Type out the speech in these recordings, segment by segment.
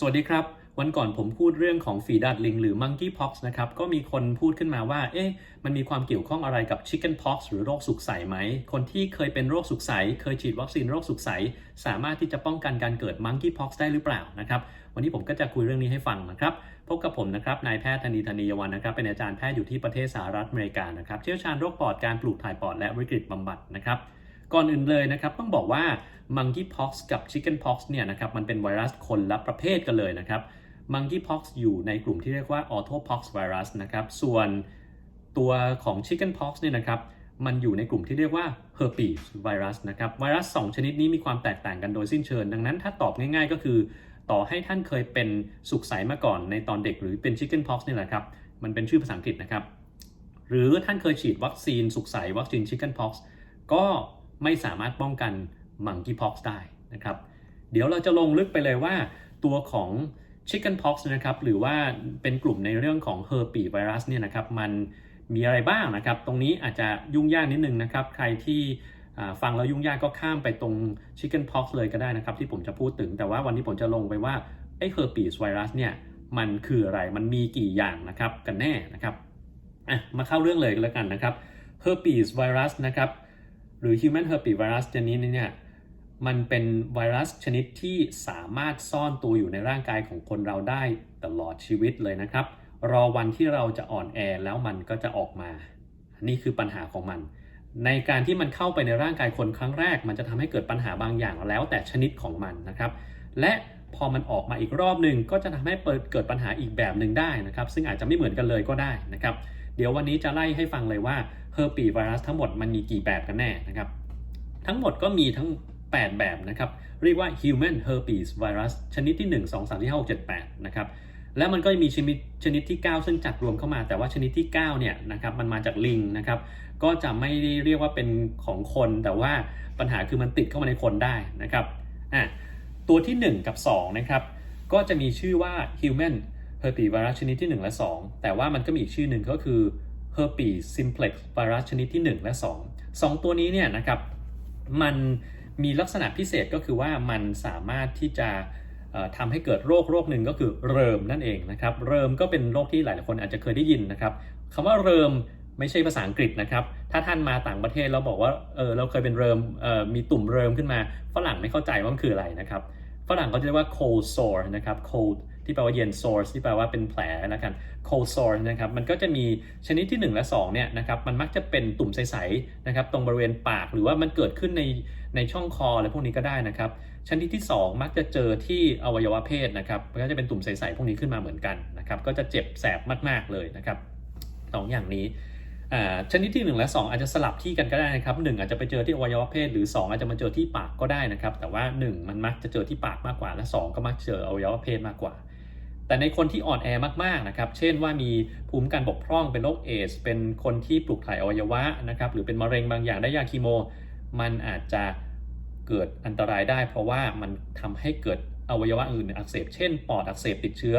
สวัสดีครับ วันก่อนผมพูดเรื่องของฝีดาดลิงหรือ monkeypox นะครับ ก็มีคนพูดขึ้นมาว่า เอ๊ะ มันมีความเกี่ยวข้องอะไรกับ chickenpox หรือโรคสุกใสไหม คนที่เคยเป็นโรคสุกใส เคยฉีดวัคซีนโรคสุกใส สามารถที่จะป้องกันการเกิด monkeypox ได้หรือเปล่านะครับ วันนี้ผมก็จะคุยเรื่องนี้ให้ฟังนะครับ พบกับผมนะครับ นายแพทย์ธนีธนียวันนะครับ เป็นอาจารย์แพทย์อยู่ที่ประเทศสหรัฐอเมริกานะครับ เชี่ยวชาญโรคปอด การปลูกถ่ายปอด และวิกฤตบำบัดนะครับ ก่อนอื่นเลยนะครับ ต้องบอกว่า monkeypox กับ chickenpox เนี่ยนะครับมันเป็นไวรัสคนละประเภทกันเลยนะครับ monkeypox อยู่ในกลุ่มที่เรียกว่า autopox virus นะครับส่วนตัวของ chickenpox เนี่ยนะครับมันอยู่ในกลุ่มที่เรียกว่า herpes virus นะครับไวรัส 2 ชนิดนี้มีความแตกต่างกันโดยสิ้นเชิง ดังนั้นถ้าตอบง่ายๆ ก็คือ ต่อให้ท่านเคยเป็นสุกใสมาก่อนในตอนเด็กหรือเป็น chickenpox นี่แหละครับ มันเป็นชื่อภาษาอังกฤษนะครับ หรือท่านเคยฉีดวัคซีนสุกใสวัคซีน chickenpox ก็ไม่สามารถป้องกัน monkeypox ได้นะครับ เดี๋ยวเราจะลงลึกไปเลยว่าตัวของ chickenpox นะครับหรือว่าเป็นกลุ่มในเรื่องของ herpes virus เนี่ยนะครับมันมีอะไรบ้างนะครับ ตรงนี้อาจจะยุ่งยากนิดนึงนะครับ ใครที่ฟังแล้วยุ่งยากก็ข้ามไปตรง chickenpox เลยก็ได้นะครับ ที่ผมจะพูดถึง แต่ว่าวันนี้ผมจะลงไปว่าไอ้ herpes virus เนี่ยมันคืออะไรมันมีกี่อย่างนะครับกันแน่นะครับอะมาเข้าเรื่องเลยแล้วกันนะครับ herpes virus นะครับหรือ human herpes virus ชนิดนี้เนี่ย มันเป็นไวรัสชนิดที่สามารถซ่อนตัวอยู่ในร่างกายของคนเราได้ตลอดชีวิตเลยนะครับ รอวันที่เราจะอ่อนแอแล้วมันก็จะออกมา นี่คือปัญหาของมัน ในการที่มันเข้าไปในร่างกายคนครั้งแรก มันจะทำให้เกิดปัญหาบางอย่างแล้วแต่ชนิดของมันนะครับ และพอมันออกมาอีกรอบหนึ่งก็จะทำให้เกิดปัญหาอีกแบบหนึ่งได้นะครับ ซึ่งอาจจะไม่เหมือนกันเลยก็ได้นะครับ เดี๋ยววันนี้จะไล่ให้ฟังเลยว่า herpes virus ทั้งหมดมันมีกี่แบบกันแน่นะครับ ทั้งหมดก็มีทั้ง 8 แบบนะครับ เรียกว่า human herpes virus ชนิดที่ 1 2 3 4 5 6 7 8 นะครับ แล้วมันก็มีชนิดชนิดที่ 9 ซึ่งจัดรวมเข้ามา แต่ว่าชนิดที่ 9 เนี่ยนะครับ มันมาจากลิงนะครับ ก็จะไม่ได้เรียกว่าเป็นของคน แต่ว่าปัญหาคือมันติดเข้ามาในคนได้นะครับ อะ ตัวที่ 1 กับ 2 นะครับ ก็จะมีชื่อว่า human herpes virus ชนิดที่ 1 และ 2 แต่ว่ามันก็มีอีกชื่อหนึ่งก็คือ herpes simplex virus ชนิดที่ 1 และ 2 2 ตัวนี้เนี่ยนะครับ มัน มีลักษณะพิเศษก็คือว่ามันสามารถที่จะทำให้เกิดโรคโรคหนึ่งก็คือเริมนั่นเองนะครับ เริมก็เป็นโรคที่หลายๆคนอาจจะเคยได้ยินนะครับคำว่าเริมไม่ใช่ภาษาอังกฤษนะครับ ถ้าท่านมาต่างประเทศแล้วบอกว่าเออเราเคยเป็นเริมมีตุ่มเริมขึ้นมา ฝรั่งไม่เข้าใจว่ามันคืออะไรนะครับ ฝรั่งเขาจะเรียกว่า cold sore นะครับ cold ที่แปลว่าเย็น sore ที่แปลว่าเป็นแผลนะครับ cold sore นะครับมันก็จะมีชนิดที่ 1 และ2เนี่ยนะครับมันมักจะเป็นตุ่มใสๆนะครับตรงบริเวณปากหรือว่ามันเกิดขึ้นในในช่องคออะไรพวกนี้ก็ได้นะครับชนิดที่ 2 มักจะเจอที่อวัยวะเพศนะครับมันก็จะเป็นตุ่มใสๆพวกนี้ขึ้นมาเหมือนกันนะครับก็จะเจ็บแสบมากๆเลยนะครับสองอย่างนี้ชนิดที่ 1 และ 2 อาจจะสลับที่กันก็ได้นะครับหอาจจะไปเจอที่อวัยวะเพศหรือ 2 อาจจะมาเจอที่ปากก็ได้นะครับ แต่ว่า 1 มันมักจะเจอที่ปากมากกว่าและ 2 ก็มักเจออวัยวะเพศมากกว่า แต่ในคนที่อ่อนแอมากๆนะครับ เช่นว่ามีภูมิการบกพร่องเป็นโรคเอส เป็นคนที่ปลูกถ่ายอวัยวะนะครับ หรือเป็นมะเร็งบางอย่างได้ยาคีโม มันอาจจะเกิดอันตรายได้ เพราะว่ามันทำให้เกิดอวัยวะอื่นอักเสบ เช่น ปอดอักเสบติดเชื้อ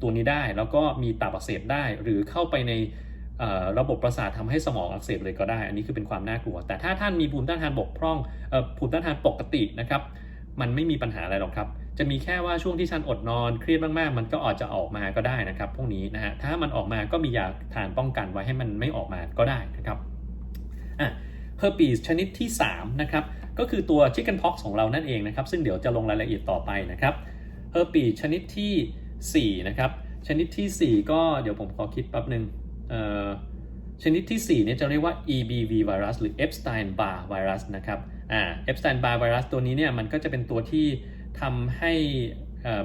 ตัวนี้ได้ แล้วก็มีตับอักเสบได้ หรือเข้าไปในระบบประสาททำให้สมองอักเสบเลยก็ได้ อันนี้คือเป็นความน่ากลัว แต่ถ้าท่านมีภูมิต้านทานบกพร่องภูมิต้านทานปกตินะครับ มันไม่มีปัญหาอะไรหรอกครับ จะมีแค่ว่าช่วงที่ท่านอดนอนเครียดมากๆ มันก็อาจจะออกมาก็ได้นะครับ พวกนี้นะฮะถ้ามันออกมาก็มียาทานป้องกันไว้ให้มันไม่ออกมาก็ได้นะครับอะ herpes ชนิดที่3นะครับก็คือตัว chickenpox ของเรานั่นเองนะครับ ซึ่งเดี๋ยวจะลงรายละเอียดต่อไปนะครับ herpes ชนิดที่4นะครับชนิดที่ 4 ก็เดี๋ยวผมขอคิดแป๊บหนึ่งชนิดที่ 4 เนี่ยจะเรียกว่า EBV virus หรือ Epstein-Barr virus นะครับอ่า Epstein-Barr virus ตัวนี้เนี่ยมันก็จะเป็นตัวที่ ทำให้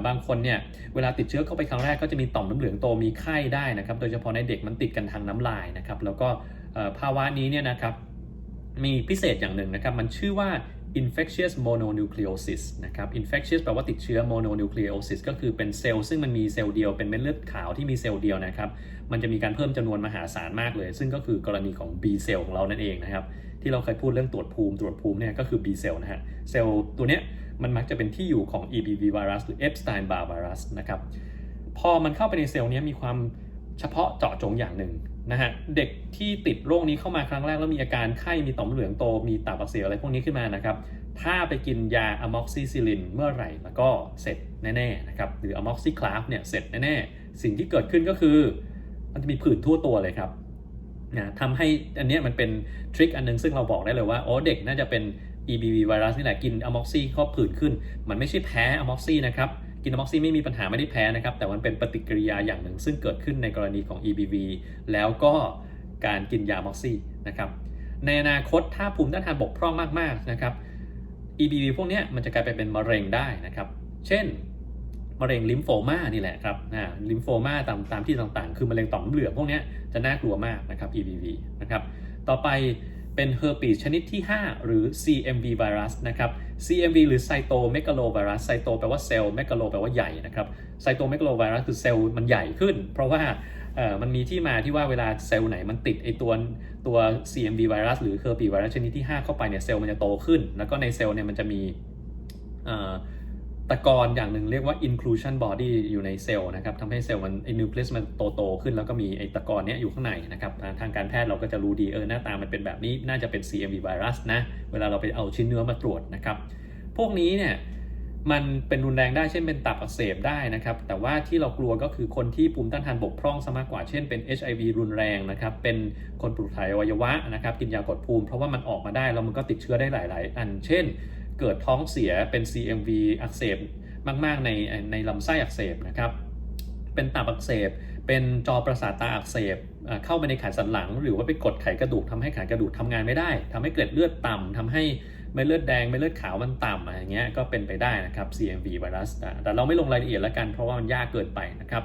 บางคนเนี่ยเวลาติดเชื้อเข้าไปครั้งแรกก็จะมีต่อมน้ำเหลืองโตมีไข้ได้นะครับ โดยเฉพาะในเด็กมันติดกันทางน้ำลายนะครับ แล้วก็ภาวะนี้เนี่ยนะครับมีพิเศษอย่างหนึ่งนะครับ มันชื่อว่า infectious mononucleosis นะครับ infectious แปลว่าติดเชื้อ mononucleosis ก็คือเป็นเซลล์ซึ่งมันมีเซลล์เดียวเป็นเม็ดเลือดขาวที่มีเซลล์เดียวนะครับ มันจะมีการเพิ่มจำนวนมหาศาลมากเลย ซึ่งก็คือกรณีของ B เซลล์ของเรานั่นเองนะครับ ที่เราเคยพูดเรื่องตรวจภูมิตรวจภูมิเนี่ยก็คือ B เซลล์นะฮะ เซลล์ตัวเนี้ย มันมักจะเป็นที่อยู่ของ EBV virus หรือ Epstein-Barr virus นะครับพอมันเข้าไปในเซลล์นี้มีความเฉพาะเจาะจงอย่างหนึ่งนะฮะเด็กที่ติดโรคนี้เข้ามาครั้งแรกแล้วมีอาการไข้มีต่อมเหลืองโตมีตับอักเสบอะไรพวกนี้ขึ้นมานะครับถ้าไปกินยาอะม็อกซิซิลินเมื่อไหร่แล้วก็เสร็จแน่ๆนะครับหรืออะม็อกซิคลาฟเนี่ยเสร็จแน่ๆ สิ่งที่เกิดขึ้นก็คือ มันจะมีผื่นทั่วตัวเลยครับนะทำให้อันนี้มันเป็นทริคอันนึงซึ่งเราบอกได้เลยว่าโอ้เด็กน่าจะเป็น EBV ไวรัสนี่แหละ กินอะม็อกซี่ก็ผื่นขึ้น มันไม่ใช่แพ้อะม็อกซี่นะครับ กินอะม็อกซี่ไม่มีปัญหาไม่ได้แพ้นะครับ แต่มันเป็นปฏิกิริยาอย่างหนึ่ง ซึ่งเกิดขึ้นในกรณีของ EBV แล้วก็การกินยาม็อกซี่นะครับ ในอนาคตถ้าภูมิต้านทานบกพร่องมากๆนะครับ EBV พวกนี้มันจะกลายไปเป็นมะเร็งได้นะครับ เช่นมะเร็งลิมโฟมานี่แหละครับอ่าลิมโฟมาตามตามที่ต่างๆ คือมะเร็งต่อมเหลืองพวกนี้จะน่ากลัวมากนะครับ EBV นะครับ ต่อไป เป็นเฮอร์ปีสชนิดที่ 5 หรือ CMV ไวรัสนะครับ CMV หรือไซโตเมกาโลไวรัสไซโตแปลว่าเซลล์เมกาโลแปลว่าใหญ่นะครับไซโตเมกาโลไวรัสคือเซลล์มันใหญ่ขึ้น เพราะว่ามันมีที่มาที่ว่าเวลาเซลล์ไหนมันติดไอตัวตัว CMV ไวรัสหรือเฮอร์ปีไวรัสชนิดที่ 5 เข้าไปเนี่ยเซลล์มันจะโตขึ้น แล้วก็ในเซลล์เนี่ยมันจะมีอ ตะกอนอย่างหนึ่งเรียกว่า inclusion body อยู่ในเซลล์นะครับทำให้เซลล์มันไอ้นิวเคลียสมันโตโตๆขึ้นแล้วก็มีไอ้ตะกอนเนี้ยอยู่ข้างในนะครับทางทางการแพทย์เราก็จะรู้ดีเออหน้าตามันเป็นแบบนี้น่าจะเป็น CMV ไวรัสนะเวลาเราไปเอาชิ้นเนื้อมาตรวจนะครับ พวกนี้เนี่ยมันเป็นรุนแรงได้เช่นเป็นตับอักเสบได้นะครับ แต่ว่าที่เรากลัวก็คือคนที่ภูมิต้านทานบกพร่องซะมากกว่าเช่นเป็น HIV รุนแรงนะครับ เป็นคนปลูกถ่ายอวัยวะนะครับ กินยากดภูมิ เพราะว่ามันออกมาได้แล้วมันก็ติดเชื้อได้หลาย ๆ อัน เช่น เกิดท้องเสียเป็น CMV อักเสบมาก ๆ ในในลำไส้อักเสบนะครับ เป็นตับอักเสบ เป็นจอประสาทตาอักเสบ เข้าไปในไขสันหลัง หรือว่าไปกดไขกระดูกทำให้ไขกระดูกทำงานไม่ได้ทำให้เกล็ดเลือดต่ำทำให้เม็ดเลือดแดงเม็ดเลือดขาวมันต่ำอะไรเงี้ยก็เป็นไปได้นะครับ CMV ไวรัสแต่เราไม่ลงรายละเอียดแล้วกันเพราะว่ามันยากเกินไปนะครับ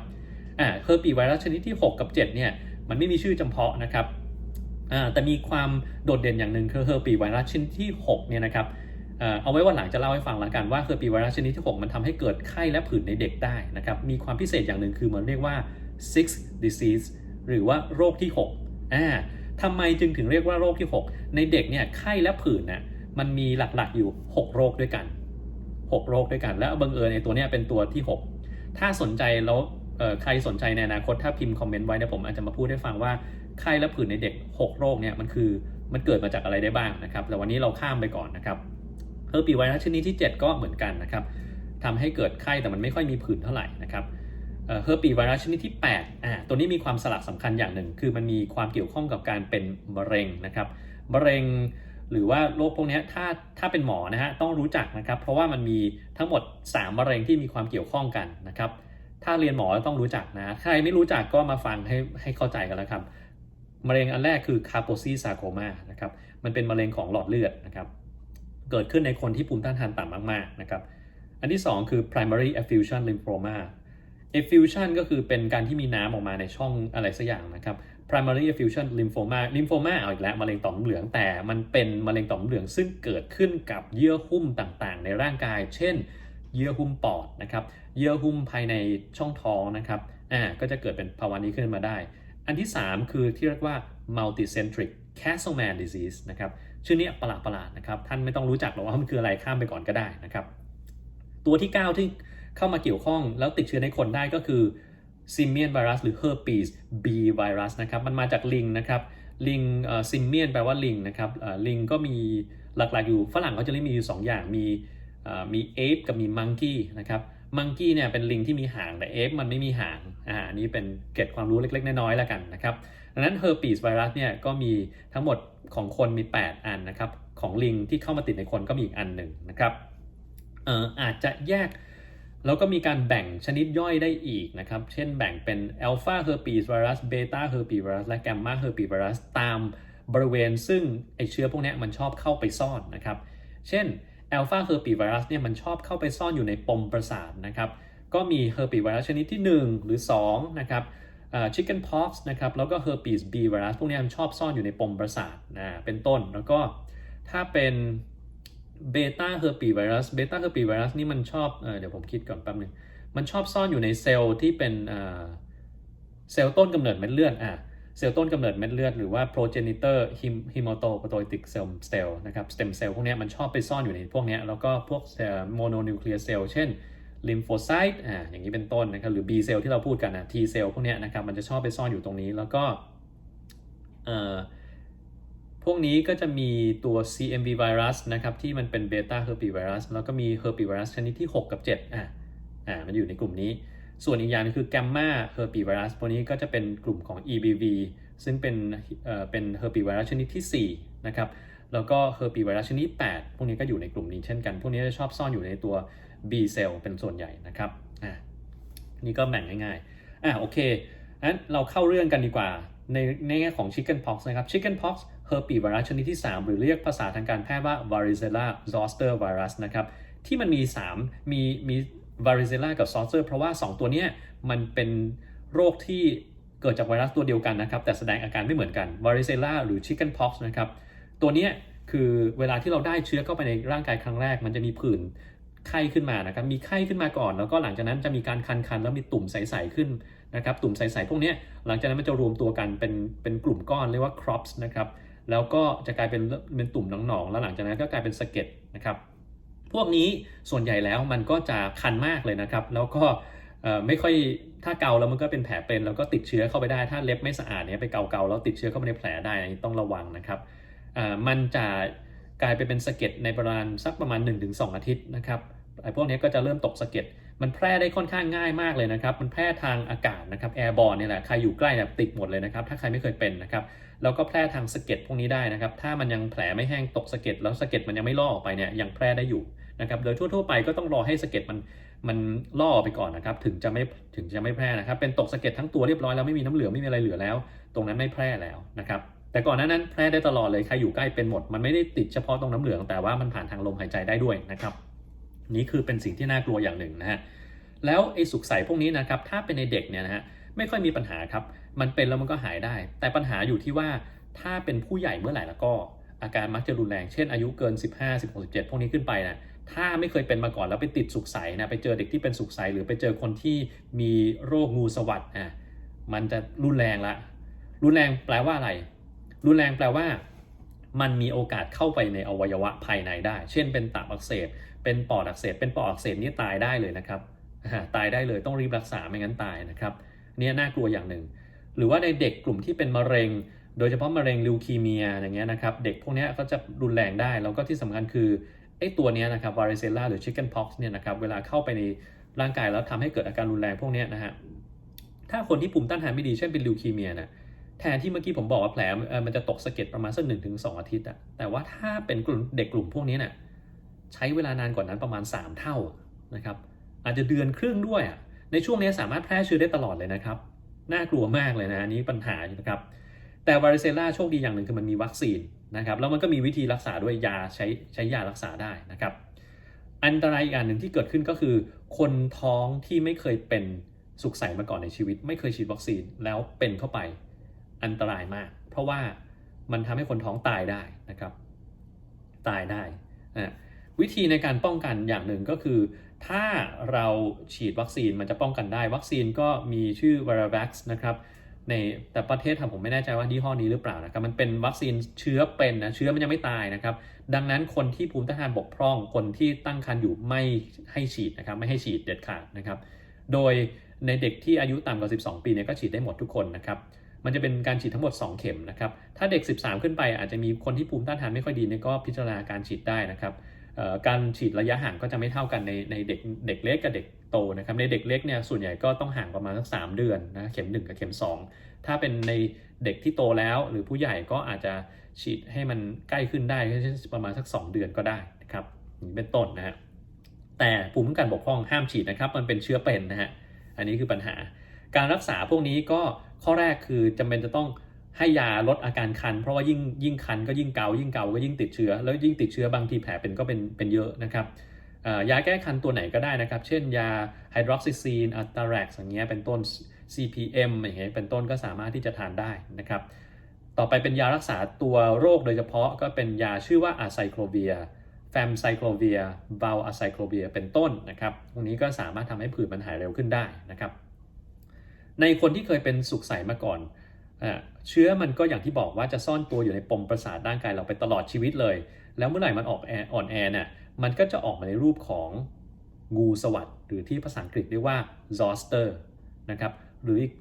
อ่าเฮอร์ปีไวรัสชนิดที่ 6 กับ 7 เนี่ยมันไม่มีชื่อจำเพาะนะครับแต่มีความโดดเด่นอย่างหนึ่งคือเฮอร์ปีไวรัสชนิดที่6เนี่ยนะครับ เอาไว้วันหลังจะเล่าให้ฟังละกันว่าเฮอร์ปีไวรัสชนิดที่ 6 มันทำให้เกิดไข้และผื่นในเด็กได้นะครับ มีความพิเศษอย่างหนึ่งคือมันเรียกว่า six disease หรือว่าโรคที่6อ่าทำไมจึงถึงเรียกว่าโรคที่ 6 ในเด็กเนี่ยไข้และผื่นน่ะมันมีหลักๆอยู่ 6 โรคด้วยกัน 6 โรคด้วยกัน แล้วบังเอิญในตัวเนี้ยเป็นตัวที่ 6 ถ้าสนใจแล้วใครสนใจในอนาคตถ้าพิมพ์คอมเมนต์ไว้เนี่ยผมอาจจะมาพูดให้ฟังว่าไข้และผื่นในเด็ก 6 โรคเนี่ยมันคือมันเกิดมาจากอะไรได้บ้างนะครับ แต่วันนี้เราข้ามไปก่อนนะครับ เฮอร์ปีไวรัสชนิดที่ 7 ก็เหมือนกันนะครับทำให้เกิดไข้แต่มันไม่ค่อยมีผื่นเท่าไหร่นะครับเฮอร์ปีไวรัสชนิดที่8อ่าตัวนี้มีความสลักสำคัญอย่างหนึ่ง คือมันมีความเกี่ยวข้องกับการเป็นมะเร็งนะครับมะเร็งหรือว่าโรคพวกนี้ถ้าถ้าเป็นหมอนะฮะต้องรู้จักนะครับ เพราะว่ามันมีทั้งหมด 3 มะเร็งที่มีความเกี่ยวข้องกันนะครับ ถ้าเรียนหมอต้องรู้จักนะใครไม่รู้จักก็มาฟังให้ให้เข้าใจกันแล้วครับมะเร็งอันแรกคือคาโปซีซาโคมานะครับมันเป็นมะเร็งของหลอดเลือดนะครับ เกิดขึ้นในคนที่ภูมิต้านทานต่ำมากๆนะครับ อันที่ 2 คือ primary effusion lymphoma effusion ก็คือเป็นการที่มีน้ำออกมาในช่องอะไรสักอย่างนะครับ primary effusion lymphoma lymphoma เอาอีกแล้วมะเร็งต่อมเหลือง แต่มันเป็นมะเร็งต่อมเหลือง ซึ่งเกิดขึ้นกับเยื่อหุ้มต่างๆ ในร่างกาย เช่น เยื่อหุ้มปอดนะครับ เยื่อหุ้มภายในช่องท้องนะครับ อ่า ก็จะเกิดเป็นภาวะนี้ขึ้นมาได้ อันที่ 3 คือที่เรียกว่า multicentric Castleman disease นะครับ ชื่อนี้ประหลาดประหลาดๆนะครับ ท่านไม่ต้องรู้จักหรอกว่ามันคืออะไรข้ามไปก่อนก็ได้นะครับ ตัวที่ 9 ที่เข้ามาเกี่ยวข้องแล้วติดเชื้อในคนได้ก็คือซิมเมียนไวรัสหรือ herpes B ไวรัสนะครับ มันมาจากลิงนะครับ ลิงซิมเมียนแปลว่าลิงนะครับลิงก็มีหลักๆอยู่ฝรั่งเขาจะเรียกมีอยู่ 2 อย่าง มีมีเอฟกับมีมังกี้นะครับ มังกี้เนี่ยเป็นลิงที่มีหางแต่เอฟมันไม่มีหางอ่าอันนี้เป็นเกร็ดความรู้เล็กๆ น้อยๆแล้วกันนะครับ ดังนั้น herpes ไวรัสเนี่ยก็มีทั้งหมด ของคนมี 8 อันนะครับ ของลิงที่เข้ามาติดในคนก็มีอีกอันหนึ่งนะครับเอ่ออาจจะแยกแล้วก็มีการแบ่งชนิดย่อยได้อีกนะครับ เช่นแบ่งเป็น alpha herpes virus beta herpes virus และ gamma herpes virus ตามบริเวณซึ่งไอเชื้อพวกนี้มันชอบเข้าไปซ่อนนะครับ เช่น alpha herpes virus เนี่ยมันชอบเข้าไปซ่อนอยู่ในปมประสาทนะครับ ก็มี herpes virus ชนิดที่ 1 หรือ2นะครับ เอ่อ chicken pox นะครับแล้วก็ herpes B virus พวกนี้มันชอบซ่อนอยู่ในปมประสาทนะเป็นต้น แล้วก็ถ้าเป็นเบต้าเฮอร์ปีไวรัสเบต้าเฮอร์ปีไวรัสนี่มันชอบเอเดี๋ยวผมคิดก่อนแป๊บหนึงมันชอบซ่อนอยู่ในเซลล์ที่เป็นเซลล์ต้นกำเนิดเม็ดเลือดอะเซลล์ต้นกำเนิดเม็ดเลือดหรือว่า progenitor hematopoietic cell cell นะครับ stem cell พวกนี้มันชอบไปซ่อนอยู่ในพวกนี้แล้วก็พวกเอ่อ mononuclear cell เช่น lymphocyte อ่าอย่างนี้เป็นต้นนะครับหรือ B cell ที่เราพูดกันนะ T cell พวกเนี้ยนะครับมันจะชอบไปซ่อนอยู่ตรงนี้แล้วก็เอ่อพวกนี้ก็จะมีตัว CMV virus นะครับที่มันเป็นเบต้าเฮอร์ปีไวรัสแล้วก็มีเฮอร์ปีไวรัสชนิดที่ 6 กับ 7อะอ่ามันอยู่ในกลุ่มนี้ ส่วนอีกอย่างนึงคือแกมมาเฮอร์ปีไวรัสพวกนี้ก็จะเป็นกลุ่มของ EBV ซึ่งเป็นเอ่อเป็นเฮอร์ปีไวรัสชนิดที่4นะครับแล้วก็เฮอร์ปีไวรัสชนิด 8 พวกนี้ก็อยู่ในกลุ่มนี้เช่นกัน พวกนี้จะชอบซ่อนอยู่ในตัว B เซลล์เป็นส่วนใหญ่นะครับอะนี่ก็แบ่งง่ายๆอะโอเคงั้นเราเข้าเรื่องกันดีกว่า ในในแง่ของ Chicken Pox นะครับ Chicken Pox เฮอร์ปีไวรัสชนิดที่ 3 หรือเรียกภาษาทางการแพทย์ว่า Varicella zoster virus นะครับที่มันมี 3 มีมี Varicella กับ zoster เพราะว่า 2 ตัวนี้มันเป็นโรคที่เกิดจากไวรัสตัวเดียวกันนะครับ แต่แสดงอาการไม่เหมือนกัน Varicella หรือ Chicken Pox นะครับ ตัวนี้คือเวลาที่เราได้เชื้อเข้าไปในร่างกายครั้งแรก มันจะมีผื่น ไข้ขึ้นมานะครับ มีไข้ขึ้นมาก่อน แล้วก็หลังจากนั้นจะมีการคันๆแล้วมีตุ่มใสๆขึ้นนะครับ ตุ่มใสๆพวกนี้หลังจากนั้นมันจะรวมตัวกันเป็นเป็นกลุ่มก้อนเรียกว่า crops นะครับ แล้วก็จะกลายเป็นเป็นตุ่มหนองๆ แล้วหลังจากนั้นก็กลายเป็นสะเก็ดนะครับ พวกนี้ส่วนใหญ่แล้วมันก็จะคันมากเลยนะครับ แล้วก็ไม่ค่อยถ้าเกาแล้วมันก็เป็นแผลเป็นแล้วก็ติดเชื้อเข้าไปได้ ถ้าเล็บไม่สะอาดเนี่ยไปเกาๆแล้วติดเชื้อเข้าไปในแผลได้ต้องระวังนะครับมันจะกลายไปเป็นสะเก็ดในประมาณสักประมาณ 1-2 อาทิตย์นะครับ ไอ้พวกนี้ก็จะเริ่มตกสะเก็ด มันแพร่ได้ค่อนข้างง่ายมากเลยนะครับ มันแพร่ทางอากาศนะครับแอร์บอลนี่แหละ ใครอยู่ใกล้เนี่ยติดหมดเลยนะครับ ถ้าใครไม่เคยเป็นนะครับ แล้วก็แพร่ทางสะเก็ดพวกนี้ได้นะครับ ถ้ามันยังแผลไม่แห้งตกสะเก็ดแล้วสะเก็ดมันยังไม่ล่อออกไปเนี่ย ยังแพร่ได้อยู่นะครับ โดยทั่วๆไปก็ต้องรอให้สะเก็ดมันมันล่อออกไปก่อนนะครับ ถึงจะไม่ถึงจะไม่แพร่นะครับ เป็นตกสะเก็ดทั้งตัวเรียบร้อยแล้วไม่มีน้ำเหลืองไม่มีอะไรเหลือแล้ว ตรงนั้นไม่แพร่แล้วนะครับแต่ก่อนหน้านั้นแพร่ได้ตลอดเลย ใครอยู่ใกล้เป็นหมด มันไม่ได้ติดเฉพาะตรงน้ำเหลือง แต่ว่ามันผ่านทางลมหายใจได้ด้วยนะครับ นี่คือเป็นสิ่งที่น่ากลัวอย่างหนึ่งนะฮะแล้วไอ้สุกใสพวกนี้นะครับถ้าเป็นในเด็กเนี่ยนะฮะไม่ค่อยมีปัญหาครับ มันเป็นแล้วมันก็หายได้ แต่ปัญหาอยู่ที่ว่าถ้าเป็นผู้ใหญ่เมื่อไหร่แล้วก็ อาการมักจะรุนแรง เช่นอายุเกิน 15 16 17 พวกนี้ขึ้นไปนะถ้าไม่เคยเป็นมาก่อนแล้วไปติดสุกใสนะไปเจอเด็กที่เป็นสุกใสหรือไปเจอคนที่มีโรคงูสวัสด์อะมันจะรุนแรงละรุนแรงแปลว่าอะไร รุนแรงแปลว่า มันมีโอกาสเข้าไปในอวัยวะภายในได้ เช่นเป็นตับอักเสบ เป็นปอดอักเสบ เป็นปอดอักเสบนี่ตายได้เลยนะครับ ตายได้เลยต้องรีบรักษาไม่งั้นตายนะครับเนี่ยน่ากลัวอย่างหนึ่ง หรือว่าในเด็กกลุ่มที่เป็นมะเร็ง โดยเฉพาะมะเร็งลิวคีเมียอย่างเงี้ยนะครับ เด็กพวกนี้ก็จะรุนแรงได้ แล้วก็ที่สำคัญคือไอ้ตัวนี้นะครับวาริเซล a หรือ chicken pox เนี่ยนะครับ เวลาเข้าไปในร่างกายแล้วทำให้เกิดอาการรุนแรงพวกนี้นะฮะ ถ้าคนที่ภูมิต้านทานไม่ดีเช่นเป็นลิวคีเมียนะ แทนที่เมื่อกี้ผมบอกว่าแผลมันจะตกสะเก็ดประมาณสักหนึ่งถึงสองอาทิตย์อะแต่ว่าถ้าเป็นกลุ่มเด็กกลุ่มพวกนี้เนี่ยใช้เวลานานกว่านั้นประมาณ 3 เท่านะครับอาจจะเดือนครึ่งด้วยอะในช่วงนี้สามารถแพร่เชื้อได้ตลอดเลยนะครับ น่ากลัวมากเลยนะอันนี้ปัญหาอยู่นะครับ แต่วาริเซล่าโชคดีอย่างหนึ่งคือมันมีวัคซีนนะครับแล้วมันก็มีวิธีรักษาด้วยยาใช้ใช้ยารักษาได้นะครับ อันตรายอีกอันหนึ่งที่เกิดขึ้นก็คือ คนท้องที่ไม่เคยเป็นสุขใสมาก่อนในชีวิต ไม่เคยฉีดวัคซีนแล้วเป็นเข้าไป อันตรายมาก เพราะว่ามันทำให้คนท้องตายได้นะครับ ตายได้นะวิธีในการป้องกันอย่างหนึ่งก็คือ ถ้าเราฉีดวัคซีนมันจะป้องกันได้ วัคซีนก็มีชื่อ v a r a v a x นะครับในแต่ประเทศทผมไม่แน่ใจว่ายี่ห้อนี้หรือเปล่านะครับมันเป็นวัคซีนเชื้อเป็นนะเชื้อมันยังไม่ตายนะครับ ดังนั้นคนที่ภูมิต้านทานบกพร่องคนที่ตั้งครรภ์อยู่ไม่ให้ฉีดนะครับ ไม่ให้ฉีดเด็ดขาดนะครับ โดยในเด็กที่อายุต่ำกว่า 12 ปีเนี่ยก็ฉีดได้หมดทุกคนนะครับ มันจะเป็นการฉีดทั้งหมด 2 เข็มนะครับ ถ้าเด็ก 13 ขึ้นไป อาจจะมีคนที่ภูมิต้านทานไม่ค่อยดีเนี่ยก็พิจารณาการฉีดได้นะครับการฉีดระยะห่างก็จะไม่เท่ากันในในเด็กเด็กเล็กกับเด็กโตนะครับ ในเด็กเล็กเนี่ยส่วนใหญ่ก็ต้องห่างประมาณสัก3เดือนนะเข็ม 1 กับเข็ม 2 ถ้าเป็นในเด็กที่โตแล้วหรือผู้ใหญ่ก็อาจจะฉีดให้มันใกล้ขึ้นได้เช่นประมาณสัก 2 เดือนก็ได้นะครับอย่างเป็นต้นนะฮะแต่ภูมิคุ้มกันบกพร่องห้ามฉีดนะครับ มันเป็นเชื้อเป็นนะฮะอันนี้คือปัญหาการรักษาพวกนี้ก็ ข้อแรกคือจำเป็นจะต้องให้ยาลดอาการคัน เพราะว่ายิ่งยิ่งคันก็ยิ่งเกา ยิ่งเกาก็ยิ่งติดเชื้อ แล้วยิ่งติดเชื้อบางทีแผลเป็นก็เป็นเป็นเยอะนะครับยาแก้คันตัวไหนก็ได้นะครับ เช่นยาไฮดรอกซิซีนอัตราแรกอย่างเงี้ยเป็นต้น CPM อย่างเงี้ยเป็นต้นก็สามารถที่จะทานได้นะครับ ต่อไปเป็นยารักษาตัวโรคโดยเฉพาะก็เป็นยาชื่อว่าอะไซโคลเวียแฟมไซโคลเวียบาอะไซโคลเวียเป็นต้นนะครับ ตรงนี้ก็สามารถทำให้ผื่นมันหายเร็วขึ้นได้นะครับ ในคนที่เคยเป็นสุขใสมาก่อนเชื้อมันก็อย่างที่บอกว่าจะซ่อนตัวอยู่ในปมประสาทร่างกายเราไปตลอดชีวิตเลย แล้วเมื่อไหร่มันออกแออ่อนแอเนี่ยมันก็จะออกมาในรูปของงูสวัสด์หรือที่ภาษาอังกฤษเรียกว่า zoster นะครับหรืออีก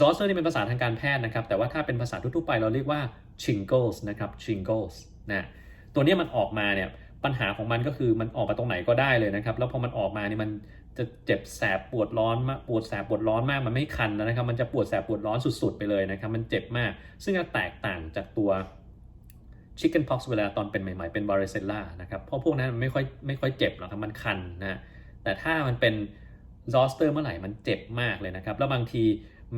ซอสเตอร์นี่เป็นภาษาทางการแพทย์นะครับ แต่ว่าถ้าเป็นภาษาทั่วไปเราเรียกว่า shingles นะครับ shingles นะตัวนี้มันออกมาเนี่ยปัญหาของมันก็คือมันออกมาตรงไหนก็ได้เลยนะครับ แล้วพอมันออกมาเนี่ยมัน จะเจ็บแสบปวดร้อนมากปวดแสบปวดร้อนมากมันไม่คันแล้วนะครับ มันจะปวดแสบปวดร้อนสุดๆ ไปเลยนะครับ มันเจ็บมาก ซึ่งจะแตกต่างจากตัว chicken pox เวลาตอนเป็นใหม่ๆเป็น varicella นะครับเพราะพวกนั้นมันไม่ค่อยไม่ค่อยเจ็บหรอกครับมันคันนะแต่ถ้ามันเป็น zoster เมื่อไหร่มันเจ็บมากเลยนะครับ แล้วบางที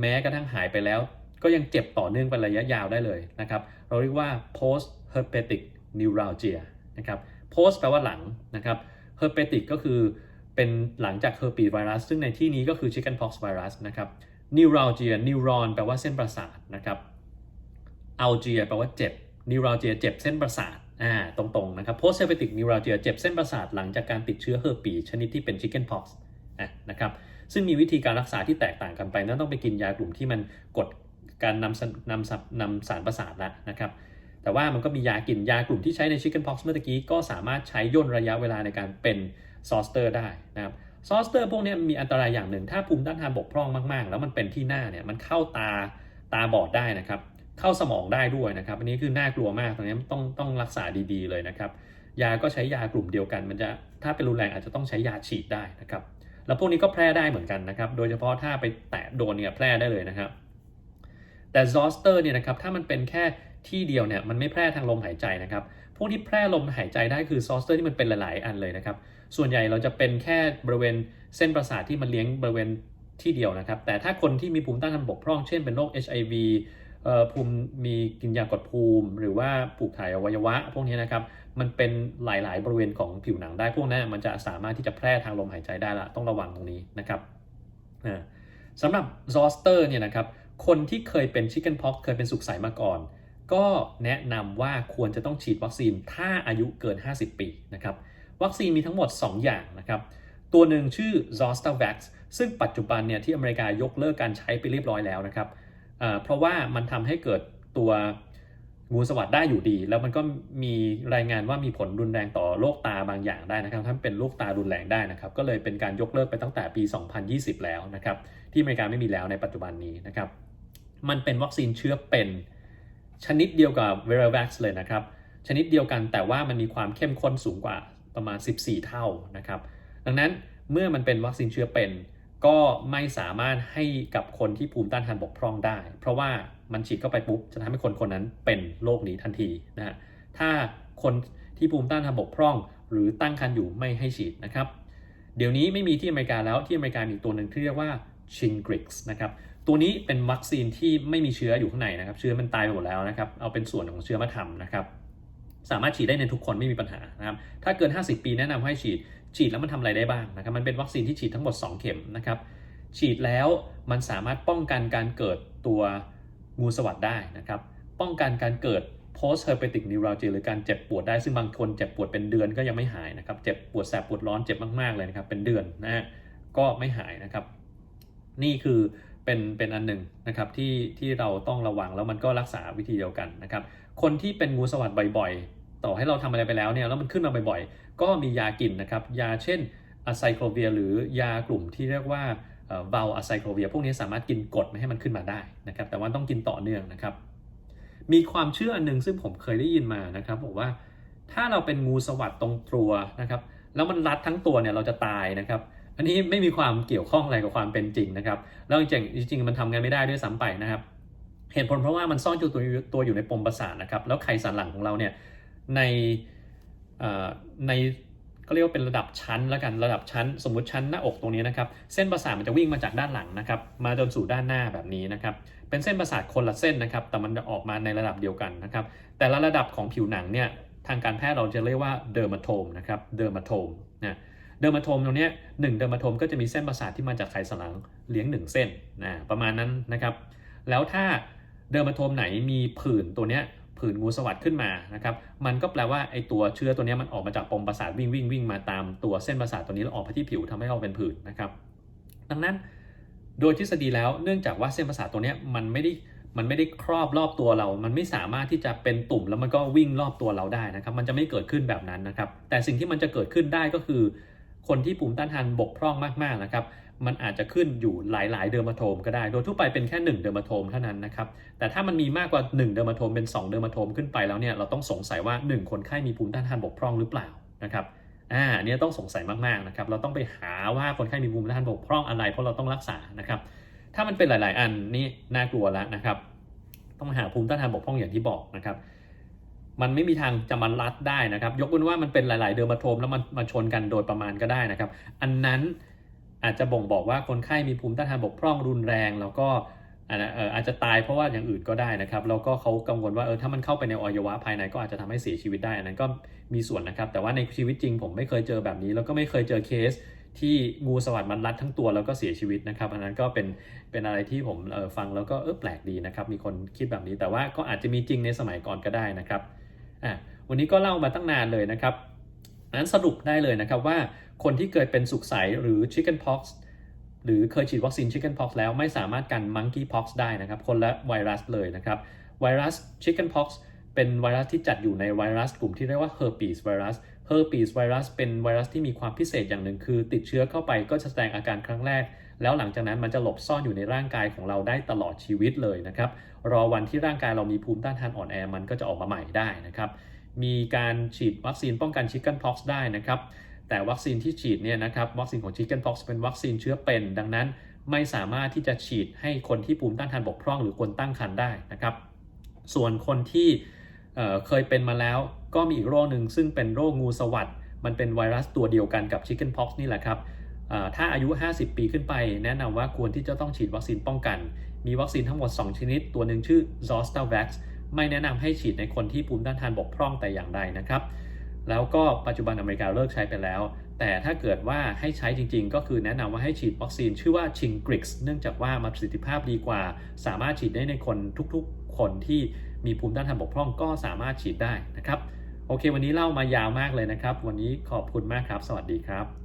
แม้กระทั่งหายไปแล้ว ก็ยังเจ็บต่อเนื่องเป็นระยะยาวได้เลยนะครับ เราเรียกว่า post herpetic neuralgia นะครับ post แปลว่าหลังนะครับ herpetic ก็คือ เป็นหลังจาก herpes virus ซึ่งในที่นี้ก็คือ chickenpox virus นะครับ neuralgia neuron แปลว่าเส้นประสาทนะครับ algia แปลว่าเจ็บ neuralgia เจ็บเส้นประสาทอ่าตรงๆนะครับ post herpetic neuralgia เจ็บเส้นประสาทหลังจากการติดเชื้อเฮอร์ปีชนิดที่เป็น chickenpox อะนะครับซึ่งมีวิธีการรักษาที่แตกต่างกันไป นั่นต้องไปกินยากลุ่มที่มันกดการนำนำสับนำสารประสาทล้วนะครับ แต่ว่ามันก็มียากินยากลุ่มที่ใช้ใน chickenpox เมื่อกี้ก็สามารถใช้ย่นระยะเวลาในการเป็น ซอสเตอร์ได้นะครับซอสเตอร์พวกนี้มีอันตรายอย่างหนึ่ง ถ้าภูมิต้านทานบกพร่องมากๆ แล้วมันเป็นที่หน้าเนี่ยมันเข้าตาตาบอดได้นะครับ เข้าสมองได้ด้วยนะครับ อันนี้คือน่ากลัวมากตรงนี้ต้องต้องรักษาดีๆเลยนะครับ ยาก็ใช้ยากลุ่มเดียวกัน มันจะถ้าเป็นรุนแรงอาจจะต้องใช้ยาฉีดได้นะครับ แล้วพวกนี้ก็แพร่ได้เหมือนกันนะครับ โดยเฉพาะถ้าไปแตะโดนเนี่ยแพร่ได้เลยนะครับ แต่ซอสเตอร์เนี่ยนะครับถ้ามันเป็นแค่ที่เดียวเนี่ยมันไม่แพร่ทางลมหายใจนะครับ พวกที่แพร่ลมหายใจได้คือซอสเตอร์ที่มันเป็นหลาย ๆ อันเลยนะครับ ส่วนใหญ่เราจะเป็นแค่บริเวณเส้นประสาทที่มันเลี้ยงบริเวณที่เดียวนะครับ แต่ถ้าคนที่มีภูมิต้านทานบกพร่อง เช่นเป็นโรค HIV เอ่อภูมิมีกินยากดภูมิ หรือว่าปลูกถ่ายอวัยวะ พวกนี้นะครับมันเป็นหลาย ๆ บริเวณของผิวหนังได้พวกนั้นมันจะสามารถที่จะแพร่ทางลมหายใจได้ละต้องระวังตรงนี้นะครับสำหรับซอสเตอร์เนี่ยนะครับคนที่เคยเป็นชิคเก้นพ็อกเคยเป็นสุขใสมาก่อน ก็แนะนำว่าควรจะต้องฉีดวัคซีนถ้าอายุเกิน 50 ปีนะครับ วัคซีนมีทั้งหมด 2 อย่างนะครับ ตัวหนึ่งชื่อ Zostavax ซึ่งปัจจุบันเนี่ยที่อเมริกายกเลิกการใช้ไปเรียบร้อยแล้วนะครับเเพราะว่ามันทำให้เกิดตัวงูสวัสดได้อยู่ดี แล้วมันก็มีรายงานว่ามีผลรุนแรงต่อโรคตาบางอย่างได้นะครับถ้าเป็นโรคตารุนแรงได้นะครับ ก็เลยเป็นการยกเลิกไปตั้งแต่ปี 2020 แล้วนะครับ ที่อเมริกาไม่มีแล้วในปัจจุบันนี้นะครับ มันเป็นวัคซีนเชื้อเป็นชนิดเดียวกับ v e r a v a x เลยนะครับ ชนิดเดียวกันแต่ว่ามันมีความเข้มข้นสูงกว่า ประมาณ 14 เท่านะครับ ดังนั้นเมื่อมันเป็นวัคซีนเชื้อเป็น ก็ไม่สามารถให้กับคนที่ภูมิต้านทานบกพร่องได้ เพราะว่ามันฉีดเข้าไปปุ๊บจะทำให้คนคนนั้นเป็นโรคนี้ทันทีนะฮะถ้าคนที่ภูมิต้านทานบกพร่อง หรือตั้งครรภ์อยู่ไม่ให้ฉีดนะครับ เดี๋ยวนี้ไม่มีที่อเมริกาแล้วที่อเมริกามีตัวหนึ่งที่เรียกว่า Shingrix นะครับตัวนี้เป็นวัคซีนที่ไม่มีเชื้ออยู่ข้างในนะครับ เชื้อมันตายไปหมดแล้วนะครับ เอาเป็นส่วนของเชื้อมาทำนะครับ สามารถฉีดได้ในทุกคนไม่มีปัญหานะครับ ถ้าเกิน 50 ปีแนะนำให้ฉีด ฉีดแล้วมันทำอะไรได้บ้างนะครับ มันเป็นวัคซีนที่ฉีดทั้งหมด 2 เข็มนะครับ ฉีดแล้วมันสามารถป้องกันการเกิดตัวงูสวัสดได้นะครับ ป้องกันการเกิด post herpetic neuralgia หรือการเจ็บปวดได้ ซึ่งบางคนเจ็บปวดเป็นเดือนก็ยังไม่หายนะครับ เจ็บปวดแสบปวดร้อนเจ็บมากๆเลยนะครับ เป็นเดือนนะฮะ ก็ไม่หายนะครับ นี่คือเป็นเป็นอันหนึ่งนะครับที่ที่เราต้องระวังแล้วมันก็รักษาวิธีเดียวกันนะครับ คนที่เป็นงูสวัสดบ่อยๆ ต่อให้เราทำอะไรไปแล้วเนี่ยแล้วมันขึ้นมาบ่อยๆ ก็มียากินนะครับ ยาเช่นอะไซโคลเวียหรือยากลุ่มที่เรียกว่าเบาอะไซโคลเวียพวกนี้สามารถกินกดไม่ให้มันขึ้นมาได้นะครับ แต่ว่าต้องกินต่อเนื่องนะครับ มีความเชื่ออันหนึ่งซึ่งผมเคยได้ยินมานะครับบอกว่าถ้าเราเป็นงูสวัสดตรงตัวนะครับ แล้วมันรัดทั้งตัวเนี่ยเราจะตายนะครับอันนี้ไม่มีความเกี่ยวข้องอะไรกับความเป็นจริงนะครับแล้วจริงจริงมันทำงานไม่ได้ด้วยซ้ำไปนะครับ เหตุผลเพราะว่ามันซ่อนอยู่ตัวตัวอยู่ในปมประสาทนะครับ แล้วไขสันหลังของเราเนี่ยในในก็เรียกว่าเป็นระดับชั้นแล้วกันระดับชั้น สมมุติชั้นหน้าอกตรงนี้นะครับ เส้นประสาทมันจะวิ่งมาจากด้านหลังนะครับ มาจนสู่ด้านหน้าแบบนี้นะครับ เป็นเส้นประสาทคนละเส้นนะครับ แต่มันจะออกมาในระดับเดียวกันนะครับ แต่ละระดับของผิวหนังเนี่ยทางการแพทย์เราจะเรียกว่าเดอร์มาโทมนะครับเดอร์มาโทมนะเดอร์มาโทมตรงนี้หนึ่งเดอร์มาโทมก็จะมีเส้นประสาทที่มาจากไขสันหลังเลี้ยงหนึ่งเส้นนะประมาณนั้นนะครับ แล้วถ้า เดอร์มาโทมไหนมีผื่นตัวเนี้ยผื่นงูสวัสดขึ้นมานะครับมันก็แปลว่าไอตัวเชื้อตัวนี้มันออกมาจากปมประสาทวิ่งวิ่งวิ่งมาตามตัวเส้นประสาทตัวนี้แล้วออกไปที่ผิวทำให้เราเป็นผื่นนะครับ ดังนั้นโดยทฤษฎีแล้วเนื่องจากว่าเส้นประสาทตัวนี้มันไม่ได้มันไม่ได้ครอบรอบตัวเรา มันไม่สามารถที่จะเป็นตุ่มแล้วมันก็วิ่งรอบตัวเราได้นะครับ มันจะไม่เกิดขึ้นแบบนั้นนะครับ แต่สิ่งที่มันจะเกิดขึ้นได้ก็คือ คนที่ภูมิต้านทานบกพร่องมากๆนะครับ มันอาจจะขึ้นอยู่หลาย ๆ เดอร์มาโทมก็ได้ โดยทั่วไปเป็นแค่ 1 เดอร์มาโทมเท่านั้นนะครับ แต่ถ้ามันมีมากกว่า 1 เดอร์มาโทมเป็น 2 เดอร์มาโทมขึ้นไปแล้วเนี่ย เราต้องสงสัยว่า 1 คนไข้มีภูมิต้านทานบกพร่องหรือเปล่านะครับ อ่าอันนี้ต้องสงสัยมาก ๆ นะครับ เราต้องไปหาว่าคนไข้มีภูมิต้านทานบกพร่องอะไร เพราะเราต้องรักษา นะครับ ถ้ามันเป็นหลาย ๆ อันนี่น่ากลัวแล้วนะครับ ต้องหาภูมิต้านทานบกพร่องอย่างที่บอกนะครับมันไม่มีทางจะมารัดได้นะครับ ยกเว้นว่ามันเป็นหลาย ๆ เดอร์มาโทมแล้วมันมาชนกันโดยประมาณก็ได้นะครับ อันนั้น อาจจะบ่งบอกว่าคนไข้มีภูมิต้านทานบกพร่องรุนแรง แล้วก็อาจจะตายเพราะว่าอย่างอื่นก็ได้นะครับแล้วก็เขากังวลว่าเออถ้ามันเข้าไปในอวัยวะภายในก็อาจจะทำให้เสียชีวิตได้อันนั้นก็มีส่วนนะครับ แต่ว่าในชีวิตจริงผมไม่เคยเจอแบบนี้ แล้วก็ไม่เคยเจอเคสที่งูสวัสด์มันรัดทั้งตัวแล้วก็เสียชีวิตนะครับอันนั้นก็เป็นเป็นอะไรที่ผมเออฟังแล้วก็เออแปลกดีนะครับ มีคนคิดแบบนี้แต่ว่าก็อาจจะมีจริงในสมัยก่อนก็ได้นะครับอะวันนี้ก็เล่ามาตั้งนานเลยนะครับ นั้นสรุปได้เลยนะครับว่าคนที่เกิดเป็นสุกใสหรือ chicken pox หรือเคยฉีดวัคซีน chicken pox แล้วไม่สามารถกัน monkey pox ได้นะครับ คนละไวรัสเลยนะครับ ไวรัส chicken pox เป็นไวรัสที่จัดอยู่ในไวรัสกลุ่มที่เรียกว่า herpes virus herpes virus เป็นไวรัสที่มีความพิเศษอย่างหนึ่งคือ ติดเชื้อเข้าไปก็จะแสดงอาการครั้งแรก แล้วหลังจากนั้นมันจะหลบซ่อนอยู่ในร่างกายของเราได้ตลอดชีวิตเลยนะครับ รอวันที่ร่างกายเรามีภูมิต้านทานอ่อนแอมันก็จะออกมาใหม่ได้นะครับ มีการฉีดวัคซีนป้องกัน chicken pox ได้นะครับ แต่วัคซีนที่ฉีดเนี่ยนะครับวัคซีนของ chicken pox เป็นวัคซีนเชื้อเป็น ดังนั้นไม่สามารถที่จะฉีดให้คนที่ภูมิต้านทานบกพร่อง หรือคนตั้งครรภ์ได้นะครับ ส่วนคนที่เอ่อเคยเป็นมาแล้วก็มีอีกโรคหนึ่งซึ่งเป็นโรคงูสวัสดมันเป็นไวรัสตัวเดียวกันกับ chicken pox นี่แหละครับถ้าอายุ 50 ปีขึ้นไป แนะนำว่าควรที่จะต้องฉีดวัคซีนป้องกัน มีวัคซีนทั้งหมด 2 ชนิด ตัวหนึ่งชื่อ Zostavax ไม่แนะนำให้ฉีดในคนที่ภูมิต้านทานบกพร่องแต่อย่างใดนะครับ แล้วก็ปัจจุบันอเมริกาเลิกใช้ไปแล้ว แต่ถ้าเกิดว่าให้ใช้จริงๆ ก็คือแนะนำว่าให้ฉีดวัคซีนชื่อว่า Shingrix เนื่องจากว่าประสิทธิภาพดีกว่า สามารถฉีดได้ในคนทุกๆ คนที่มีภูมิต้านทานบกพร่องก็สามารถฉีดได้นะครับ โอเค วันนี้เล่ามายาวมากเลยนะครับ วันนี้ขอบคุณมากครับ สวัสดีครับ